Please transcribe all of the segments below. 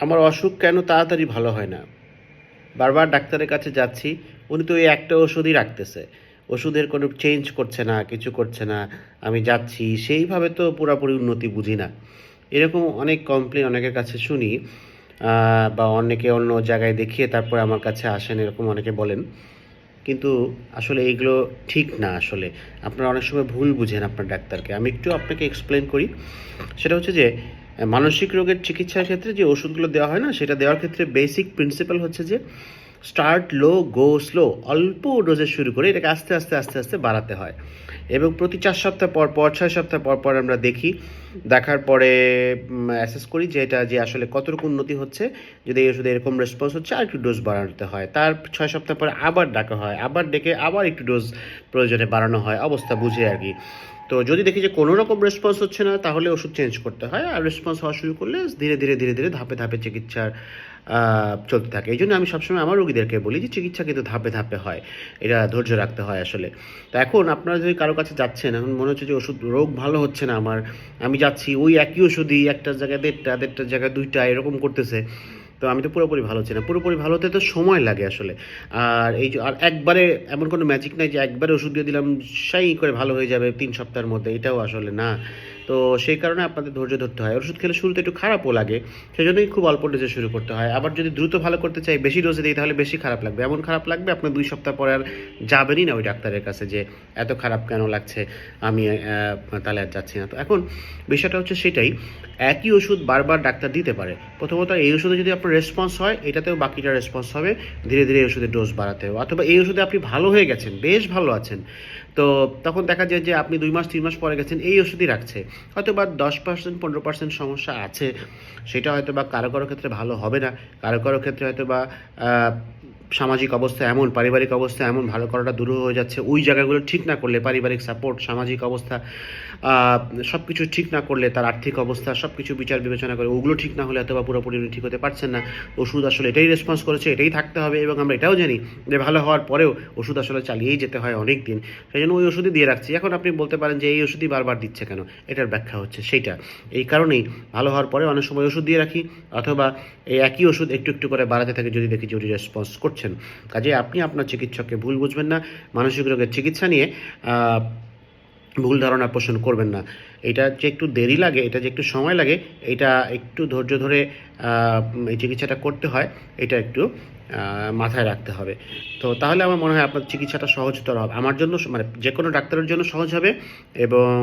আমার অসুখ কেন তাড়াতাড়ি ভালো হয় না? বারবার ডাক্তারের কাছে যাচ্ছি, উনি তো এই একটা ওষুধই রাখতেছে। ওষুধের কোনো চেঞ্জ করছে না, কিছু করছে না। আমি যাচ্ছি, সেইভাবে তো পুরোপুরি উন্নতি বুঝি না। এরকম অনেক কমপ্লেন অনেকের কাছে শুনি বা অনেকে অন্য জায়গায় দেখিয়ে তারপরে আমার কাছে আসেন, এরকম অনেকে বলেন। কিন্তু আসলে এইগুলো ঠিক না আসলে। আপনারা অনেক সময় ভুল বুঝেন আপনার ডাক্তারকে। আমি একটু আপনাকে এক্সপ্লেন করি। সেটা হচ্ছে যে মানসিক রোগের চিকিৎসার ক্ষেত্রে যে ওষুধগুলো দেওয়া হয় না, সেটা দেওয়ার ক্ষেত্রে বেসিক প্রিন্সিপাল হচ্ছে যে স্টার্ট লো গো স্লো অল্প ডোজে শুরু করে এটাকে আস্তে আস্তে আস্তে আস্তে বাড়াতে হয়। এবং প্রতি চার সপ্তাহ পর পর, ছয় সপ্তাহ পর পর আমরা দেখি, দেখার পরে অ্যাসেস করি যে এটা যে আসলে কতটুকু উন্নতি হচ্ছে, যদি এই ওষুধে এরকম রেসপন্স হচ্ছে, আর একটু ডোজ বাড়াতে হয়। তার ছয় সপ্তাহ পরে আবার ডাকা হয়, আবার ডেকে আবার একটু ডোজ প্রয়োজনে বাড়ানো হয়, অবস্থা বুঝে আর কি। তো যদি দেখি যে কোনো রকম রেসপন্স হচ্ছে না, তাহলে ওষুধ চেঞ্জ করতে হয় আর রেসপন্স হওয়া শুরু করলে ধীরে ধীরে ধীরে ধীরে ধাপে ধাপে চিকিৎসার চলতে থাকে। এই জন্য আমি সবসময় আমার রোগীদেরকে বলি যে চিকিৎসা কিন্তু ধাপে ধাপে হয়। এটা ধৈর্য রাখতে হয় আসলে। তো এখন আপনারা যদি কারও কাছে যাচ্ছেন, এখন মনে হচ্ছে যে ওষুধ, রোগ ভালো হচ্ছে না আমার, আমি যাচ্ছি, ওই একই ওষুধই একটা জায়গায় দেড়টা, দেড়টার জায়গায় দুইটা, এরকম করতেছে। তো আমি তো পুরোপুরি ভালো ছিলাম। পুরোপুরি ভালো হতে তো সময় লাগে আসলে। আর এই আর একবারে এমন কোনো ম্যাজিক নাই যে একবারে ওষুধ দিয়ে দিলাম, সাই করে ভালো হয়ে যাবে তিন সপ্তাহের মধ্যে, এটাও আসলে না। তো সেই কারণে আপনাদের ধৈর্য ধরতে হয়। ওষুধ খেলে শুরুতে একটু খারাপও লাগে, সেজন্যই খুব অল্প ডোজে শুরু করতে হয়। আবার যদি দ্রুত ভালো করতে চাই, বেশি ডোজে দিই, তাহলে বেশি খারাপ লাগবে। এমন খারাপ লাগবে আপনার দুই সপ্তাহ পরে আর যাবেনই না ওই ডাক্তারের কাছে যে এত খারাপ কেন লাগছে, আমি তাহলে আর যাচ্ছি না। তো এখন বিষয়টা হচ্ছে সেটাই, একই ওষুধ বারবার ডাক্তার দিতে পারে। প্রথমত এই ওষুধে যদি আপনার রেসপন্স হয়, এটাতেও বাকিটা রেসপন্স হবে, ধীরে ধীরে এই ওষুধের ডোজ বাড়াতে হবে অথবা এই ওষুধে আপনি ভালো হয়ে গেছেন, বেশ ভালো আছেন তো তখন দেখা যায় যে আপনি দুই মাস, তিন মাস পরে গেছেন, এই ওষুধই রাখছে। হয়তো বা দশ পার্সেন্ট, পনেরো পার্সেন্ট সমস্যা আছে। সেটা হয়তো বা কারও কারও ক্ষেত্রে ভালো হবে না। কারও কারও ক্ষেত্রে হয়তো বা সামাজিক অবস্থা এমন, পারিবারিক অবস্থা এমন, ভালো করাটা দূর হয়ে যাচ্ছে। ওই জায়গাগুলো ঠিক না করলে পারিবারিক সাপোর্ট, সামাজিক অবস্থা সব কিছু ঠিক না করলে তার আর্থিক অবস্থা সব কিছু বিচার বিবেচনা করে, ওগুলো ঠিক না হলে অথবা পুরোপুরি উনি ঠিক হতে পারছেন না। ওষুধ আসলে এটাই রেসপন্স করেছে, এটাই থাকতে হবে এবং আমরা এটাও জানি যে ভালো হওয়ার পরেও ওষুধ আসলে চালিয়েই যেতে হয় অনেক দিন সেই জন্য ওই ওষুধই দিয়ে রাখছি। এখন আপনি বলতে পারেন যে এই ওষুধই বারবার দিচ্ছে কেন? এটার ব্যাখ্যা হচ্ছে সেইটা। এই কারণেই ভালো হওয়ার পরে অনেক সময় ওষুধ দিয়ে রাখি, অথবা এই একই ওষুধ একটু একটু করে বাড়াতে থাকে যদি দেখি যে উনি রেসপন্স করছেন। কাজে আপনি আপনার চিকিৎসককে ভুল বুঝবেন না। মানসিক রোগের চিকিৎসা নিয়ে ভুল ধারণা পোষণ করবেন না। এটা যে একটু দেরি লাগে, এটা যে একটু সময় লাগে, এটা একটু ধৈর্য ধরে এই চিকিৎসাটা করতে হয়, এটা একটু মাথায় রাখতে হবে। তো তাহলে আমার মনে হয় আপনার চিকিৎসাটা সহজতর হবে। আমার জন্য মানে যে কোনো ডাক্তারের জন্য সহজ হবে এবং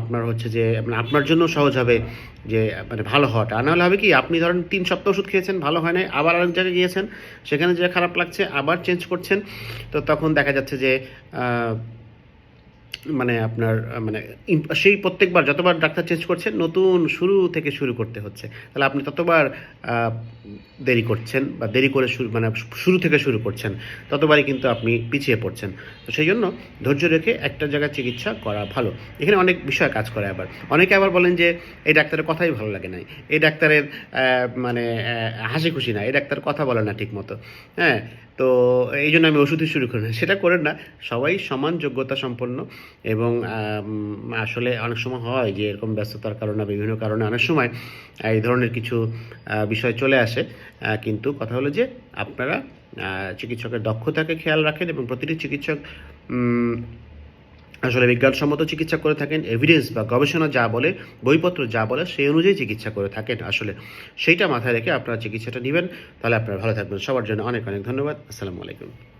আপনার হচ্ছে যে মানে আপনার জন্য সহজ হবে যে মানে ভালো হওয়াটা। আর নাহলে হবে কি, আপনি ধরেন তিন সপ্তাহ ওষুধ খেয়েছেন, ভালো হয় নাই, আবার আরেক জায়গায় গিয়েছেন, সেখানে যে খারাপ লাগছে, আবার চেঞ্জ করছেন, তো তখন দেখা যাচ্ছে যে মানে আপনার মানে সেই প্রত্যেকবার যতবার ডাক্তার চেঞ্জ করছেন, নতুন শুরু থেকে শুরু করতে হচ্ছে। তাহলে আপনি ততবার দেরি করছেন বা দেরি করে শুরু মানে শুরু থেকে শুরু করছেন, ততবারই কিন্তু আপনি পিছিয়ে পড়ছেন। তো সেই জন্য ধৈর্য রেখে একটা জায়গায় চিকিৎসা করা ভালো। এখানে অনেক বিষয় কাজ করে আবার। অনেকে আবার বলেন যে, এই ডাক্তারের কথাই ভালো লাগে নাই। এই ডাক্তারের মানে হাসি খুশি না এই ডাক্তার কথা বলে না ঠিক মতো হ্যাঁ তো এই জন্য আমি ওষুধই শুরু করি না। সেটা করেন না। সবাই সমান যোগ্যতা সম্পন্ন। এবং আসলে অনেক সময় হয় যে এরকম ব্যস্ততার কারণে বিভিন্ন কারণে অনেক সময় এই ধরনের কিছু বিষয় চলে আসে। কিন্তু কথা হলো যে আপনারা চিকিৎসকের দক্ষতাকে খেয়াল রাখেন এবং প্রতিটি চিকিৎসক আসলে বিজ্ঞানসম্মত চিকিৎসা করে থাকেন। এভিডেন্স বা গবেষণা যা বলে, বইপত্র যা বলে, সেই অনুযায়ী চিকিৎসা করে থাকেন আসলে। সেইটা মাথায় রেখে আপনারা চিকিৎসাটা নেবেন। তাহলে আপনারা ভালো থাকবেন। সবার জন্য অনেক অনেক ধন্যবাদ। আসসালামু আলাইকুম।